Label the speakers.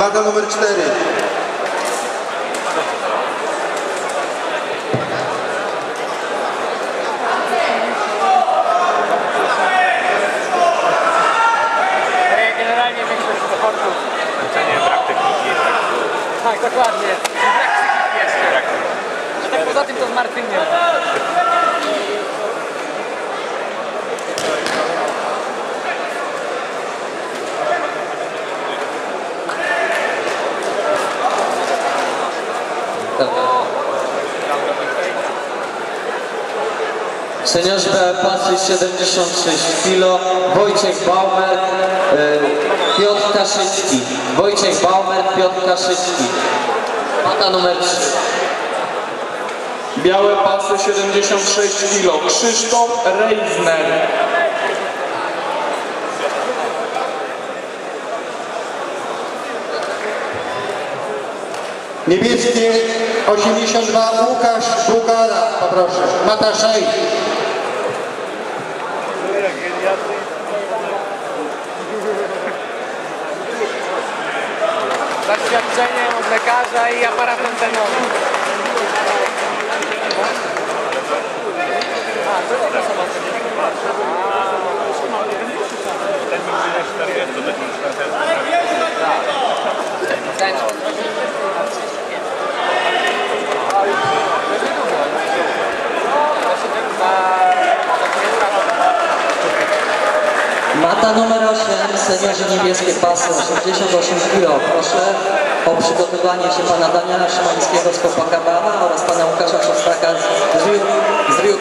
Speaker 1: waga numer 4.
Speaker 2: E, Generalnie większość sportów.
Speaker 3: Znaczenie brak techniki jest tak
Speaker 2: Tak, dokładnie. Brak psychiki jeszcze. A tak poza tym to z
Speaker 4: Seniorzy B pasy 76 kg, Wojciech Baumer, Piotr Kaszycki. Wojciech Baumer, Piotr Kaszycki. Pata numer 3.
Speaker 5: Białe pasy 76 kg. Krzysztof Reisner.
Speaker 1: Niebieskie 82 Łukasz Bugala, poproszę. Mataszej.
Speaker 2: Zaświadczeniem od lekarza i aparatem osoba.
Speaker 3: Ten mi mówił, że 40 to taki
Speaker 2: Ten.
Speaker 4: Mata numer 8, seniorzy niebieskie pasy 88 kg. Proszę o przygotowanie się pana Daniela Szymańskiego z Copacabana oraz pana Łukasza Szostaka z Rio, z Rio.